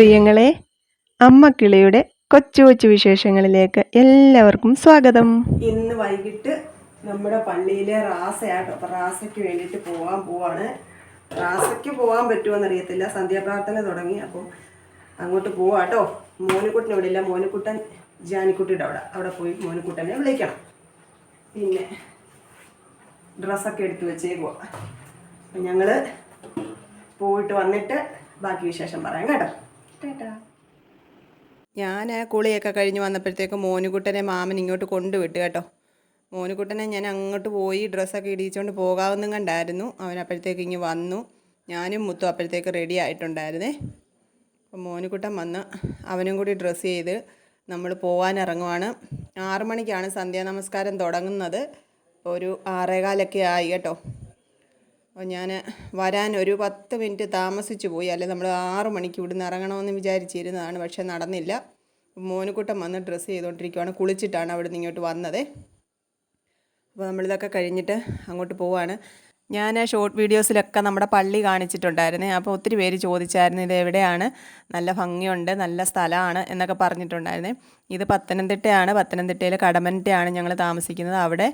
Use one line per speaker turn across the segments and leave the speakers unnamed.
പ്രിയങ്ങളെ അമ്മ കിളിയുടെ കൊച്ചു കൊച്ചു വിശേഷങ്ങളിലേക്ക് എല്ലാവർക്കും സ്വാഗതം.
ഇന്ന് വൈകിട്ട് നമ്മുടെ പള്ളിയിലെ റാസയാട്ടോ. അപ്പം റാസയ്ക്ക് വേണ്ടിയിട്ട് പോകാൻ പോവാണ്. റാസയ്ക്ക് പോകാൻ പറ്റുമോ അറിയത്തില്ല സന്ധ്യാപ്രാർത്ഥന തുടങ്ങി. അപ്പോൾ അങ്ങോട്ട് പോവാട്ടോ. മോനുക്കുട്ടനെ ഇവിടെ ഇല്ല. മോനുക്കുട്ടൻ ജാനിക്കുട്ടിയുടെ അവിടെ. അവിടെ പോയി മോനുക്കുട്ടനെ വിളിക്കണം. പിന്നെ ഡ്രസ്സൊക്കെ എടുത്തു വെച്ചേക്കുക അപ്പം ഞങ്ങൾ പോയിട്ട് വന്നിട്ട് ബാക്കി വിശേഷം പറയാം കേട്ടോ. ഞാൻ കുളിയൊക്കെ കഴിഞ്ഞ് വന്നപ്പോഴത്തേക്ക് മോനുകുട്ടനെ മാമൻ ഇങ്ങോട്ട് കൊണ്ടുവിട്ടു കേട്ടോ. മോനുകുട്ടനെ ഞാൻ അങ്ങോട്ട് പോയി ഡ്രസ്സൊക്കെ ഇടിച്ചുകൊണ്ട് പോകാമെന്നും കണ്ടായിരുന്നു. അവൻ അപ്പോഴത്തേക്ക് ഇങ്ങ് വന്നു. ഞാനും മുത്തും അപ്പോഴത്തേക്ക് റെഡി ആയിട്ടുണ്ടായിരുന്നേ. അപ്പം മോനുകുട്ടൻ വന്ന് അവനും കൂടി ഡ്രസ്സ് ചെയ്ത് നമ്മൾ പോകാനിറങ്ങുവാണ് ആറു മണിക്കാണ് സന്ധ്യാനമസ്കാരം തുടങ്ങുന്നത്. ഒരു ആറേകാലൊക്കെ ആയി കേട്ടോ. അപ്പോൾ ഞാൻ വരാൻ ഒരു പത്ത് മിനിറ്റ് താമസിച്ചു പോയി. അല്ലെ നമ്മൾ ആറ് മണിക്ക് ഇവിടുന്ന് ഇറങ്ങണമെന്ന് വിചാരിച്ചിരുന്നതാണ് പക്ഷേ നടന്നില്ല. മോനുകൂട്ടം വന്ന് ഡ്രസ്സ് ചെയ്തുകൊണ്ടിരിക്കുവാണ് കുളിച്ചിട്ടാണ് അവിടെ നിന്ന് ഇങ്ങോട്ട് വന്നത്. അപ്പോൾ നമ്മളിതൊക്കെ കഴിഞ്ഞിട്ട് അങ്ങോട്ട് പോവാണ്. ഞാൻ ഷോർട്ട് വീഡിയോസിലൊക്കെ നമ്മുടെ പള്ളി കാണിച്ചിട്ടുണ്ടായിരുന്നു. അപ്പോൾ ഒത്തിരി പേര് ചോദിച്ചായിരുന്നു ഇത് എവിടെയാണ്? നല്ല ഭംഗിയുണ്ട് നല്ല സ്ഥലമാണ് എന്നൊക്കെ പറഞ്ഞിട്ടുണ്ടായിരുന്നു. ഇത് പത്തനംതിട്ടയാണ്. പത്തനംതിട്ടയിലെ കടമനിട്ടയാണ് ഞങ്ങൾ താമസിക്കുന്നത്. അവിടെ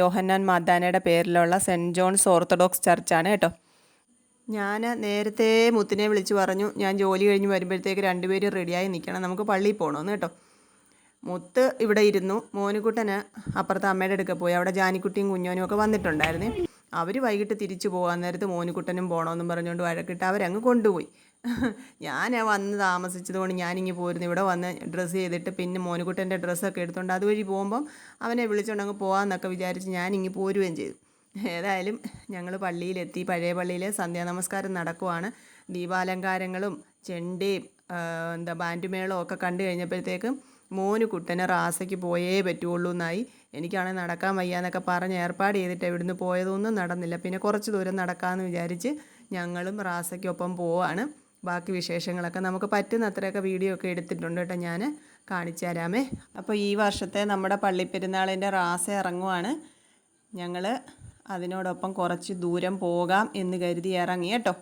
യോഹന്നാൻ മാതാനയുടെ പേരിലുള്ള സെന്റ് ജോൺസ് ഓർത്തഡോക്സ് ചർച്ചാണ് കേട്ടോ. ഞാൻ നേരത്തെ മുത്തിനെ വിളിച്ച് പറഞ്ഞു ഞാൻ ജോലി കഴിഞ്ഞ് വരുമ്പോഴത്തേക്ക് രണ്ടുപേരും റെഡിയായി നിൽക്കണം. നമുക്ക് പള്ളിയിൽ പോകണമെന്ന് കേട്ടോ. മുത്ത് ഇവിടെ ഇരുന്നു. മോനുകുട്ടന് അപ്പുറത്ത് അമ്മയുടെ അടുക്ക പോയി. അവിടെ ജാനിക്കുട്ടിയും കുഞ്ഞോനും ഒക്കെ വന്നിട്ടുണ്ടായിരുന്നേ. അവർ വൈകിട്ട് തിരിച്ചു പോകാൻ നേരത്ത് മോനുകുട്ടനും പോകണമെന്നും പറഞ്ഞുകൊണ്ട് വഴക്കിട്ട് അവരങ്ങ് കൊണ്ടുപോയി. ഞാൻ വന്ന് താമസിച്ചതുകൊണ്ട് കൊണ്ട് ഞാനിങ്ങ് പോരുന്നു. ഇവിടെ വന്ന് ഡ്രസ്സ് ചെയ്തിട്ട് പിന്നെ മോനുകുട്ടന്റെ ഡ്രസ്സൊക്കെ എടുത്തുകൊണ്ട് അതുവഴി പോകുമ്പം അവനെ വിളിച്ചുകൊണ്ട് അങ്ങ് പോകാമെന്നൊക്കെ വിചാരിച്ച് ഞാനിങ്ങി പോരുകയും ചെയ്തു. ഏതായാലും ഞങ്ങൾ പള്ളിയിലെത്തി. പഴയ പള്ളിയിൽ സന്ധ്യാനമസ്കാരം നടക്കുവാണ്. ദീപാലങ്കാരങ്ങളും ചെണ്ടയും എന്താ ബാൻഡുമേളവും ഒക്കെ കണ്ടു കഴിഞ്ഞപ്പോഴത്തേക്കും മോന് കുട്ടനെ റാസയ്ക്ക് പോയേ പറ്റുള്ളൂ എന്നായി. എനിക്കാണെങ്കിൽ നടക്കാൻ വയ്യാന്നൊക്കെ പറഞ്ഞ് ഏർപ്പാട് ചെയ്തിട്ട് ഇവിടുന്ന് പോയതൊന്നും നടന്നില്ല. പിന്നെ കുറച്ച് ദൂരം നടക്കാമെന്ന് വിചാരിച്ച് ഞങ്ങളും റാസയ്ക്കൊപ്പം പോവാണ്. ബാക്കി വിശേഷങ്ങളൊക്കെ നമുക്ക് പറ്റുന്ന അത്രയൊക്കെ വീഡിയോ ഒക്കെ എടുത്തിട്ടുണ്ട് കേട്ടോ ഞാൻ കാണിച്ചു തരാമേ. അപ്പോൾ ഈ വർഷത്തെ നമ്മുടെ പള്ളിപ്പെരുന്നാളിന്റെ റാസ ഇറങ്ങുവാണ്. ഞങ്ങൾ അതിനോടൊപ്പം കുറച്ച് ദൂരം പോകാം എന്ന് കരുതി ഇറങ്ങി കേട്ടോ.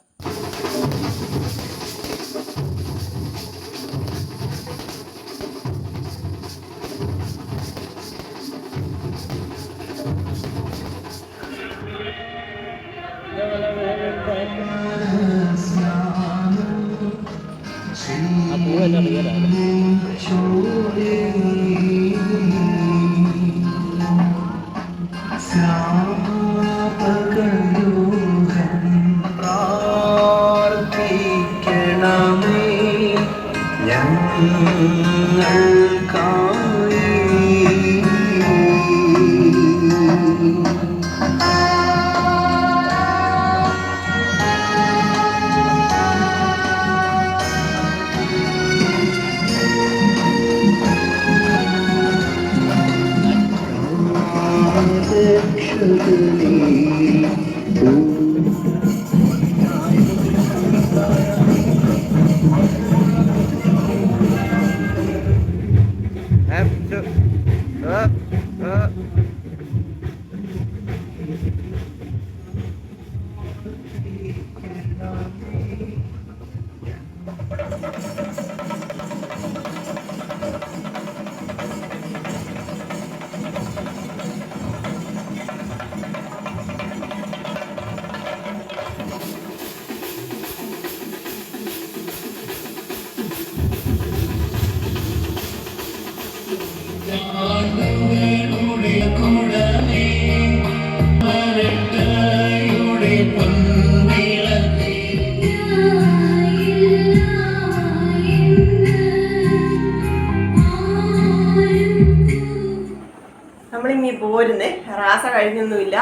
റാസ കഴിഞ്ഞൊന്നുമില്ല.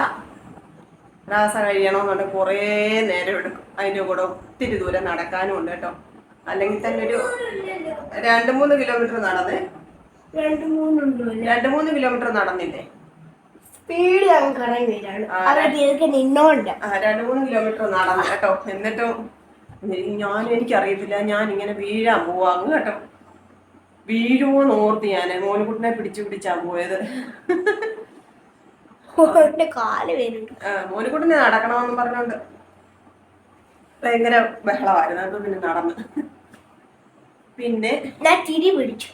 റാസ കഴിയണമെന്നുണ്ടെങ്കിൽ കുറേ നേരം എടുക്കും. അതിന്റെ കൂടെ ഒത്തിരി ദൂരം നടക്കാനും ഉണ്ട് കേട്ടോ. അല്ലെങ്കിൽ തന്നെ ഒരു രണ്ട് മൂന്ന് കിലോമീറ്റർ നടന്നേ
രണ്ട് മൂന്നുണ്ടോ?
രണ്ട് മൂന്ന് കിലോമീറ്റർ നടന്നില്ലേ?
സ്പീഡ് നിന്നോണ്ട്.
രണ്ട് മൂന്ന് കിലോമീറ്റർ നടന്നു കേട്ടോ. എന്നിട്ടും ഞാൻ എനിക്കറിയത്തില്ല. ഞാൻ ഇങ്ങനെ വീഴാൻ പോവാങ്ങ് കേട്ടോ. വീഴുമോന്ന് ഓർത്ത് ഞാൻ മോനുകുട്ടിനെ പിടിച്ചു പിടിച്ചാ പോയത്.
എന്റെ കാൽ വരുന്നുണ്ട്
നടക്കണമെന്ന് പറഞ്ഞോണ്ട് ഭയങ്കര ബഹളമായിരുന്നു. അപ്പൊ പിന്നെ നടന്ന്. പിന്നെ
ഞാൻ തിരി പിടിച്ചു.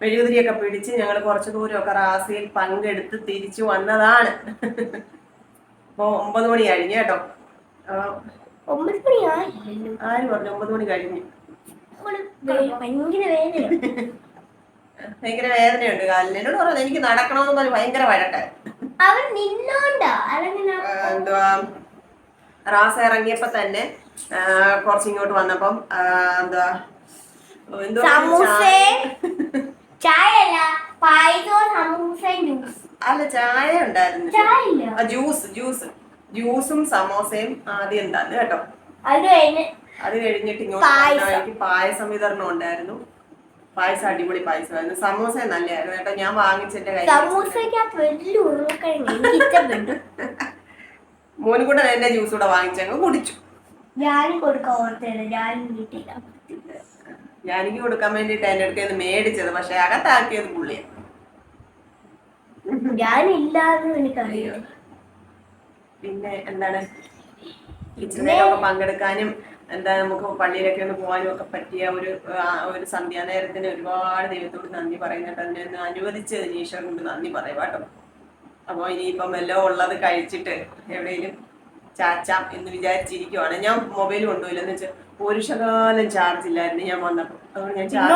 മെഴുകുതിരിയൊക്കെ പിടിച്ച് ഞങ്ങൾ കുറച്ച് ദൂരമൊക്കെ റാസിയിൽ പങ്കെടുത്ത് തിരിച്ചു വന്നതാണ്. അപ്പോൾ ഒമ്പത് മണി കഴിഞ്ഞു കേട്ടോ.
ഒമ്പത് മണി
ആര് പറഞ്ഞു ഒമ്പത് മണി കഴിഞ്ഞു?
ഭയങ്കര വേദന
ഭയങ്കര വേദനയുണ്ട്. കാലിനോട് പറഞ്ഞു എനിക്ക് നടക്കണമെന്ന് പറഞ്ഞു ഭയങ്കര വഴക്കായി
അവൻ നിന്നോണ്ടാ. അല്ലെങ്കിൽ
എന്തുവാ? റാസ ഇറങ്ങിയപ്പോ തന്നെ കുറച്ചിങ്ങോട്ട് വന്നപ്പം എന്തുവാ?
സമൂസേ?
ചായ-
ചായ അല്ല ജ്യൂസ്.
അല്ല ചായ ഉണ്ടായിരുന്നു. Juice juice. ജ്യൂസും സമോസയും ആദ്യം ഉണ്ടായിരുന്നു കേട്ടോ.
അത് കഴിഞ്ഞ്
അത് കഴിഞ്ഞിട്ട് ഇങ്ങോട്ട്
പായസം.
പായസം വിതരണം ഉണ്ടായിരുന്നു. പായസം അടിപൊളി പായസമായിരുന്നു സമോസ നല്ലതായിരുന്നു. കേട്ടോ ഞാൻ വാങ്ങിച്ചെന്റെ കയ്യിൽ
സമൂസയ്ക്കകത്ത് വലിയ ഉരുളക്കിഴങ്ങ്. എനിക്ക് ഇഷ്ടപ്പെട്ടു.
മോനും കൂടെ എന്റെ ജ്യൂസ് കൂടെ വാങ്ങിച്ചങ്ങ് കുടിച്ചു.
ഞാനും കൊടുക്കാൻ ഓർത്തത് ഞാനും വീട്ടില്ല
ഞാനെനിക്ക് കൊടുക്കാൻ വേണ്ടിട്ട് എന്റെ അടുത്ത് മേടിച്ചത്. പക്ഷെ അകത്താക്കിയത് പുള്ളിയാണ്
എനിക്കറിയാം
പിന്നെ എന്താണ്? കിച്ചണിലൊക്കെ പങ്കെടുക്കാനും എന്താ നമുക്ക് പള്ളിയിലൊക്കെ ഒന്ന് പോകാനും ഒക്കെ പറ്റിയ ഒരു ഒരു സന്ധ്യാനേരത്തിന് ഒരുപാട് ദൈവത്തോട് നന്ദി പറയുന്നുണ്ട്. അതിനെ ഒന്ന് അനുവദിച്ചതിന് ഈശ്വരനോട് നന്ദി പറയാം കേട്ടോ. അപ്പോൾ ഇനിയിപ്പം എല്ലാം ഉള്ളത് കഴിച്ചിട്ട് എവിടെയെങ്കിലും ചാച്ചാം എന്ന് വിചാരിച്ചിരിക്കുവാണ്. ഞാൻ മൊബൈൽ കൊണ്ടുപോയില്ലെന്ന് വെച്ചാൽ പുരുഷകാലം ചാർജ് ഇല്ലായിരുന്നു ഞാൻ വന്നപ്പോൾ. അതുകൊണ്ട് ഞാൻ ചാർജ്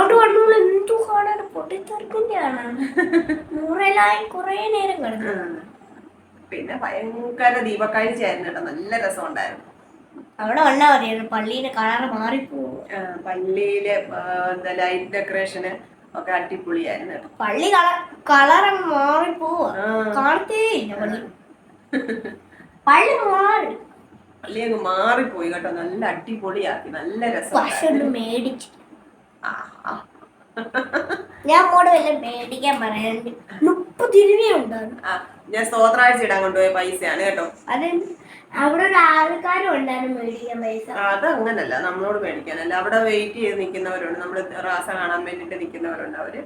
പിന്നെ ഭയങ്കര ദീപക്കാഴ്ചയായിരുന്നു കേട്ടോ. നല്ല രസം രസമുണ്ടായിരുന്നു.
അവിടെ വന്നാ പറയുന്നത് പള്ളിയുടെ കളർ
മാറിപ്പോ പള്ളിയിലെ എന്താ ലൈറ്റ് ഡെക്കറേഷന് ഒക്കെ അടിപൊളിയായിരുന്നു
പള്ളി കളർ കളർ മാറിപ്പോവാ.
ആ.
കാണത്തേ ഇല്ല പള്ളി. പള്ളി മാറി.
പള്ളി അങ്ങ് മാറിപ്പോയി കേട്ടോ. നല്ല അടിപൊളിയാക്കി നല്ല രസം
മേടിച്ചു. ഞാൻ മോടെ വല്ല മേടിക്കാൻ പറയാനുണ്ട് മുപ്പത് രൂപയുണ്ടായിരുന്നു
ഞാൻ സ്തോത്രാഴ്ച ഇടാൻ കൊണ്ടുപോയ പൈസയാണ് കേട്ടോ.
അത് അവിടെ ഒരു ആൾക്കാരും ഉണ്ടായിരുന്നു മേടിക്കാൻ പൈസ.
അത് അങ്ങനല്ല. നമ്മളോട് മേടിക്കാനല്ല. അവിടെ വെയിറ്റ് ചെയ്ത് നിൽക്കുന്നവരുണ്ട്. നമ്മൾ റാസ കാണാൻ വേണ്ടിട്ട് നിൽക്കുന്നവരുണ്ട് അവർ.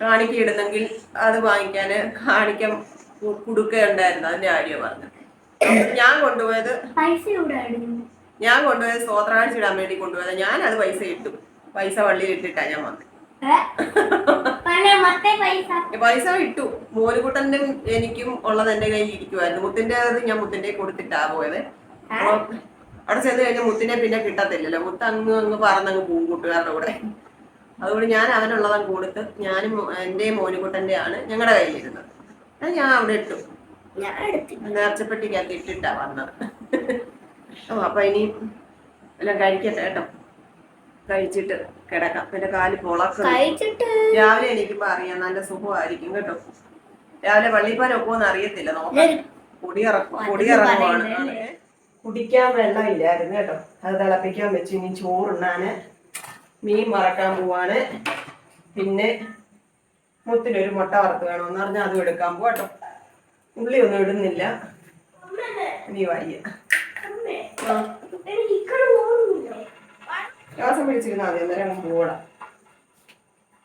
കാണിക്ക ഇടുന്നെങ്കിൽ അത് വാങ്ങിക്കാന് കുടുക്കുണ്ടായിരുന്നു കുടുക്കയുണ്ടായിരുന്നു അതിന്റെ ആര്യ പറഞ്ഞു. ഞാൻ കൊണ്ടുപോയത്
പൈസ
ഞാൻ കൊണ്ടുപോയത് സ്തോത്രാഴ്ച ഇടാൻ വേണ്ടി കൊണ്ടുപോയത്. ഞാൻ അത് പൈസ ഇട്ടു. പൈസ വള്ളിയിൽ ഇട്ടിട്ടാ ഞാൻ വന്നത്.
പൈസ.
ഇട്ടു. മോനുകുട്ടന്റെ എനിക്കും ഉള്ളത് എന്റെ കയ്യിൽ ഇരിക്കുമായിരുന്നു മുത്തിന്റെ ഞാൻ മുത്തിന്റെ കൊടുത്തിട്ടാ പോയത്. അവിടെ ചെന്ന് കഴിഞ്ഞാൽ മുത്തിനെ പിന്നെ കിട്ടത്തില്ലല്ലോ. മുത്ത് അങ്ങ് അങ്ങ് പറന്നങ്ങ് പോകും കൂട്ടുകാരുടെ കൂടെ. അതുകൊണ്ട് ഞാൻ അവനുള്ളതാ കൊടുത്ത് ഞാനും എന്റെ എന്റെയും മോനുകുട്ടന്റെ ആണ് ഞങ്ങളുടെ കയ്യിലിരുന്നത്. അത് ഞാൻ അവിടെ ഇട്ടു. നേർച്ചപ്പെട്ടിക്കകത്ത് ഇട്ടിട്ടാ വന്നത്. ഓ അപ്പൊ ഇനി എല്ലാം കഴിക്കട്ടെ കേട്ടോ. കഴിച്ചിട്ട് കിടക്കാം. പിന്നെ കാൽ
കഴിച്ചിട്ട്?
രാവിലെ എണീക്കുമ്പോ അറിയാം. നല്ല സുഖമായിരിക്കും കേട്ടോ. രാവിലെ പള്ളിപ്പാൻ ഒക്കുമെന്ന് അറിയത്തില്ല. നോക്കാം. കുടിയിറക്കും
കുടിയിറക്കുവാണ്
കുടിക്കാൻ വെള്ളം ഇല്ലായിരുന്നു കേട്ടോ. അത് തിളപ്പിക്കാൻ വെച്ച് ഇനി ചോറുണ്ണാന് മീൻ മറക്കാൻ പോവാണ്. പിന്നെ മുത്തിനൊരു മുട്ട വറുത്ത് വേണമെന്ന് പറഞ്ഞാൽ അതും എടുക്കാൻ പോട്ടോ ഉള്ളി ഒന്നും ഇടുന്നില്ല. നീ വയ്യ
അമ്മേ,
ആ
എനിക്ക് ഇക്കടെ പോകുന്നില്ലേ?
ശ്വാസം പിടിച്ചിരുന്നാൽ മതി അന്നേരം അങ്ങ്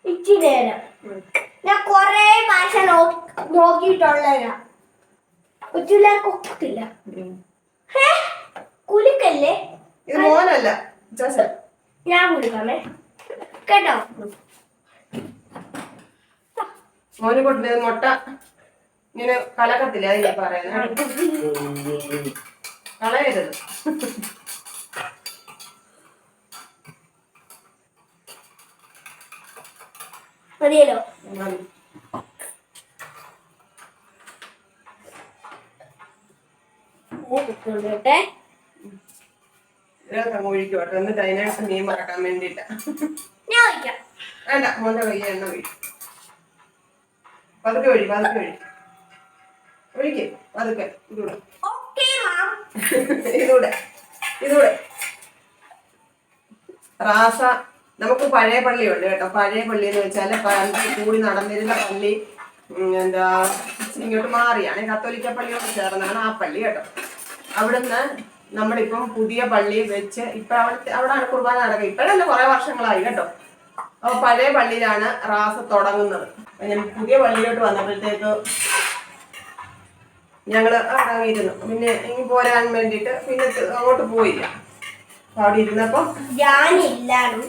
ഇച്ചിരി നേരം. ഞാൻ കൊറേ ഭാഷ നോക്കിയിട്ടുള്ളതാ. കൊച്ചുപിള്ളേർക്ക് ഒക്കത്തില്ല. ഹേ കുലുക്കല്ലേ?
ഇത് മോനല്ല ചാച്ച
ഞാൻ കുലുക്കാമേ. കേട്ടോ?
മോന് കൊടുത്തത് മുട്ട ഇങ്ങനെ കലക്കത്തില്ല അത് ഞാൻ പറയുന്നത് കളയരുത്.
മതിയല്ലോ.
എന്നിട്ട് അതിനകത്ത് മീൻ മറക്കാൻ വേണ്ടിയിട്ടാ.
ഞാൻ
വേണ്ട മോന്റെ എണ്ണ ഒഴിക്കും. പതുക്കെ ഒഴി പതുക്കെ ഒഴി ഒഴിക്ക് പതുക്കെ. ഇതൂടെ.
Okay ma'am.
ഇതൂടെ. ഇതൂടെ. റാസ നമുക്ക് പഴയ പള്ളിയുണ്ട് കേട്ടോ. പഴയ പള്ളി എന്ന് വെച്ചാൽ പണ്ട് കൂടി നടന്നിരുന്ന പള്ളി എന്താ ഇങ്ങോട്ട് മാറിയാണ്. കത്തോലിക്ക പള്ളിയോട് ചേർന്നാണ് ആ പള്ളി കേട്ടോ. അവിടുന്ന് നമ്മളിപ്പം പുതിയ പള്ളി വെച്ച് ഇപ്പൊ അവിടുത്തെ അവിടാണ് കുർബാന നടക്കുക ഇപ്പോഴല്ല കുറെ വർഷങ്ങളായി കേട്ടോ. അപ്പൊ പഴയ പള്ളിയിലാണ് റാസ തുടങ്ങുന്നത്. ഞാൻ പുതിയ പള്ളിയിലോട്ട് വന്നപ്പോഴത്തേക്ക് ഞങ്ങൾ അവിടെ ഇരുന്നു. പിന്നെ ഇനി പോരാൻ വേണ്ടിയിട്ട് പിന്നെ അങ്ങോട്ട് പോയില്ല. അവിടെ ഇരുന്നപ്പോ
ഞാനില്ലാണ്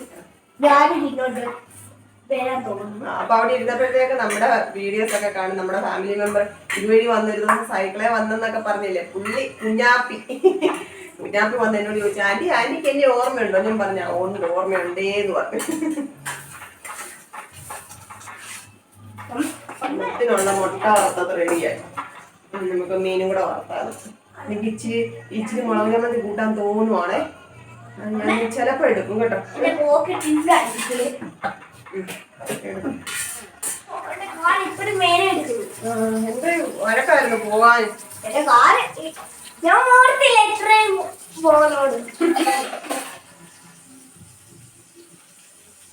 അപ്പൊ അവിടെ ഇരുന്നപ്പോഴത്തേക്ക് നമ്മുടെ വീഡിയോസ് ഒക്കെ കാണും. നമ്മുടെ ഫാമിലി മെമ്പർ ഇതുവഴി വന്നിരുന്ന. സൈക്കിളെ വന്നെന്നൊക്കെ പറഞ്ഞില്ലേ? പുള്ളി കുഞ്ഞാപ്പി. കുഞ്ഞാപ്പി വന്ന് എന്നോട് ചോദിച്ചു ആന്റി ആന്റിക്ക് എന്നെ ഓർമ്മയുണ്ടോ? ഞാൻ പറഞ്ഞ ഉണ്ട് ഓർമ്മയുണ്ടേന്ന് പറഞ്ഞു. മുട്ടിനുള്ള മുട്ട വറുത്തത് റെഡിയായി. നമുക്ക് മീനും കൂടെ വറുത്താൽ എനിക്ക് ഇച്ചിരി ഇച്ചിരി മുളക് ചമ്മന്തി കൂട്ടാൻ തോന്നുവാണേ. ഞാൻ ചിലപ്പോ എടുക്കും കേട്ടോ.
എന്റെ
പോവാൻ.
ഞാൻ ഓർത്തില്ല ഇത്രയും പോകുന്നോട്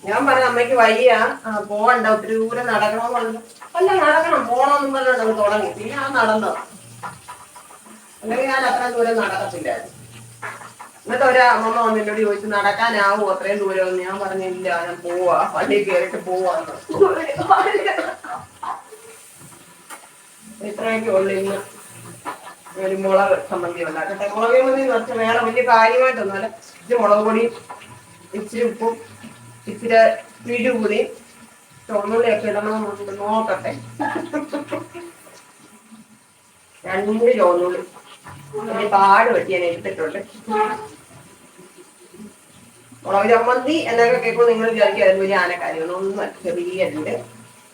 ഞാൻ പറഞ്ഞ അമ്മയ്ക്ക് വയ്യ. പോവണ്ട ഒത്തിരി ദൂരം നടക്കണം പറഞ്ഞു. അല്ല നടക്കണം. പോണോന്നും പറഞ്ഞോണ്ട് തുടങ്ങി. പിന്നെ ആ നടന്നോ അല്ലെങ്കിൽ ഞാൻ അത്ര ദൂരം നടക്കത്തില്ലായിരുന്നു. എന്നിട്ട് ഒരു അമ്മമ്മ വന്ന് എന്നോട് ചോദിച്ചു നടക്കാനാവോ? അത്രയും ദൂരം ഞാൻ പറഞ്ഞില്ല ഞാൻ പോവാ. വണ്ടി കയറിട്ട് പോവാന്ന് ഇത്രയൊക്കെ ഉള്ളു ഇന്ന്. ഒരു മുളക് സംബന്ധി ഉണ്ടാക്കട്ടെ. മുളക് സംബന്ധി കുറച്ച് വേറെ വലിയ കാര്യമായിട്ടൊന്നുമല്ല ഇച്ചിരി മുളക് പൊടി ഇച്ചിരി ഉപ്പും ഇച്ചിരി പിഴുപുളി ചുവന്നുള്ളിയൊക്കെ ഇടണമെന്നുണ്ട് നോക്കട്ടെ. രണ്ട് ചുവന്നുള്ളി. പാട് വെട്ടി ഞാൻ എടുത്തിട്ടുണ്ട്. മുളക് ചമ്മന്തി എന്നൊക്കെ കേൾക്കുമ്പോൾ നിങ്ങൾ വിചാരിക്കും അതിന് വലിയ ആനക്കാര്യമാണ് ഒന്നും ചെറിയ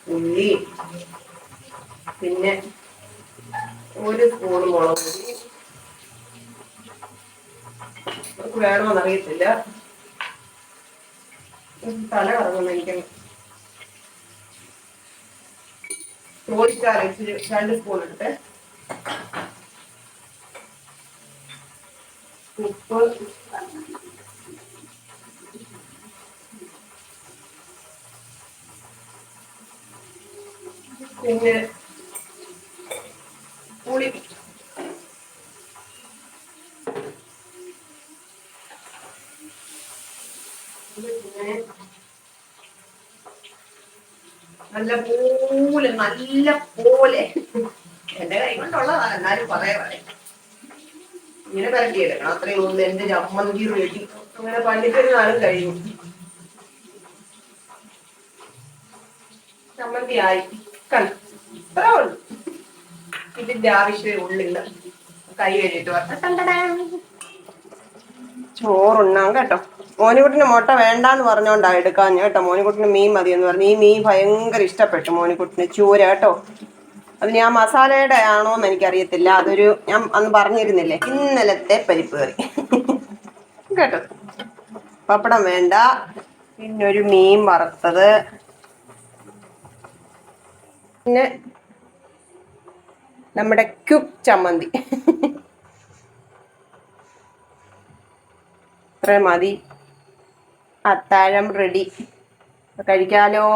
ഉള്ളി പിന്നെ ഒരു സ്പൂൺ മുളക് പൊടി. നമുക്ക് വേണമെന്നറിയത്തില്ല തല കറങ്ങുന്ന എനിക്ക്. ചോദിച്ചാൽ രണ്ട് സ്പൂൺ എടുത്ത്. ഉപ്പ്. പിന്നെ പുളി. നല്ല പോലെ നല്ല പോലെ എന്റെ കൈ കൊണ്ടുള്ളതാണ് എന്നാലും പറയാ പറയാം. ഇങ്ങനെ പരട്ടി എടുക്കണം അത്രയും ഒന്ന് എന്റെ ചമ്മന്തി റെഡി. അങ്ങനെ പള്ളിപ്പെരുന്നാളും കഴിയും ചമ്മന്തി ആയി. ഇത്രേ ഉള്ളൂ. ഇതിന്റെ ആവശ്യമേ ഉള്ളില്ല. കൈ വരട്ടെ. ചോറുണ്ണാം കേട്ടോ. മോനിക്കുട്ടിന് മുട്ട വേണ്ടാന്ന് പറഞ്ഞോണ്ടാ എടുക്കാൻ കേട്ടോ. മോനിക്കുട്ടിന് മീൻ മതി എന്ന് പറഞ്ഞു. ഈ മീൻ ഭയങ്കര ഇഷ്ടപ്പെട്ടു മോനിക്കുട്ടിന്. ചൂര കേട്ടോ. അത് ഞാൻ മസാലയുടെ ആണോ എന്ന് എനിക്കറിയത്തില്ല. അതൊരു ഞാൻ അന്ന് പറഞ്ഞിരുന്നില്ലേ? ഇന്നലത്തെ പരിപ്പ് കറി. കേട്ടോ. പപ്പടം വേണ്ട. പിന്നൊരു മീൻ വറുത്തത്. പിന്നെ നമ്മുടെ ക്യുക്ക് ചമ്മന്തി. ഇത്രയും മതി. അത്താഴം റെഡി കഴിക്കാലോ?